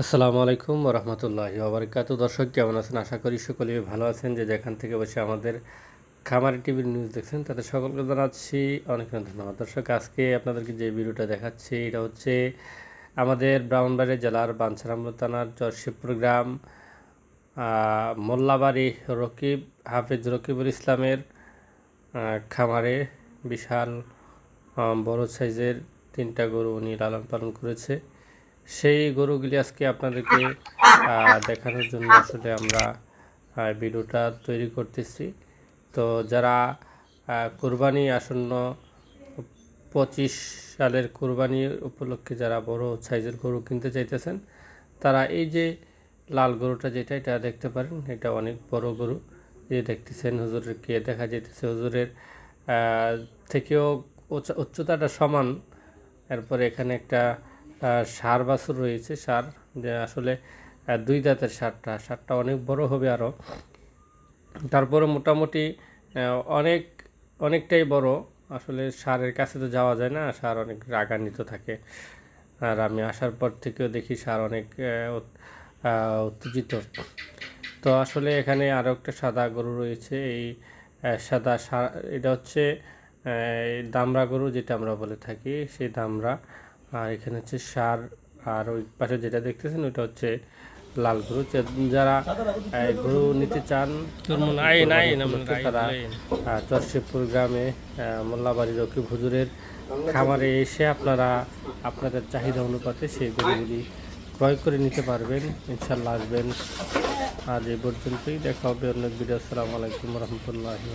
আসসালামু আলাইকুম রহমতুল্লাহি ওবরাকাত দর্শক, কেমন আছেন? আশা করি সকলেই ভালো আছেন। যে যেখান থেকে বসে আমাদের খামারি টিভির নিউজ দেখছেন, তাদের সকলকে জানাচ্ছি অনেক অনেক ধন্যবাদ। দর্শক, আজকে আপনাদেরকে যে ভিডিওটা দেখাচ্ছি, এটা হচ্ছে আমাদের ব্রাহ্মণবাড়ি জেলার বাঞ্ছারাম থানার জর্শিবপুর গ্রাম মোল্লাবাড়ি রকিব, হাফিজ রকিবুল ইসলামের খামারে বিশাল বড় সাইজের তিনটা গরু উনি লালন পালন করেছে। সেই গরুগুলি আজকে আপনাদেরকে দেখানোর জন্য আসলে আমরা ভিডিওটা তৈরি করতেছি। তো যারা কোরবানি আসন্ন পঁচিশ সালের কোরবানির উপলক্ষে যারা বড় সাইজের গরু কিনতে চাইতেছেন, তারা এই যে লাল গরুটা যেটা, এটা দেখতে পারেন, এটা অনেক বড় গরু। যে দেখতেছেন হুজুরকে দেখা যাইতেছে হুজুরের থেকেও উচ্চ- উচ্চতাটা সমান। এরপরে এখানে একটা ষাঁড় বাছুর রয়েছে, সার। যে আসলে দুই দাঁতের সারটা সারটা অনেক বড় হবে আরও তারপরে মোটামুটি অনেক, অনেকটাই বড়। আসলে সারের কাছে তো যাওয়া যায় না, সার অনেক রাগান্বিত থাকে। আর আমি আসার পর থেকেও দেখি সার অনেক উত্তেজিত। তো আসলে এখানে আরও একটা সাদা গরু রয়েছে, এই সাদা সার, এটা হচ্ছে দামরা গরু যেটা আমরা বলে থাকি, সেই দামরা আর এখানে হচ্ছে সার আর ওই পাশে যেটা দেখতেছেন ওইটা হচ্ছে লাল গরু। যারা গরু নিতে চান তারা চরশিবপুর গ্রামে মোল্লাবাড়ি রকিব হুজুরের খামারে এসে আপনারা আপনাদের চাহিদা অনুপাতে সেই গরুগুলি ক্রয় করে নিতে পারবেন। ইনশাল্লাহ আসবেন। আজ এই পর্যন্তই। দেখা হবে অন্য ভিডিও। আসসালামু আলাইকুম রহমতুল্লাহি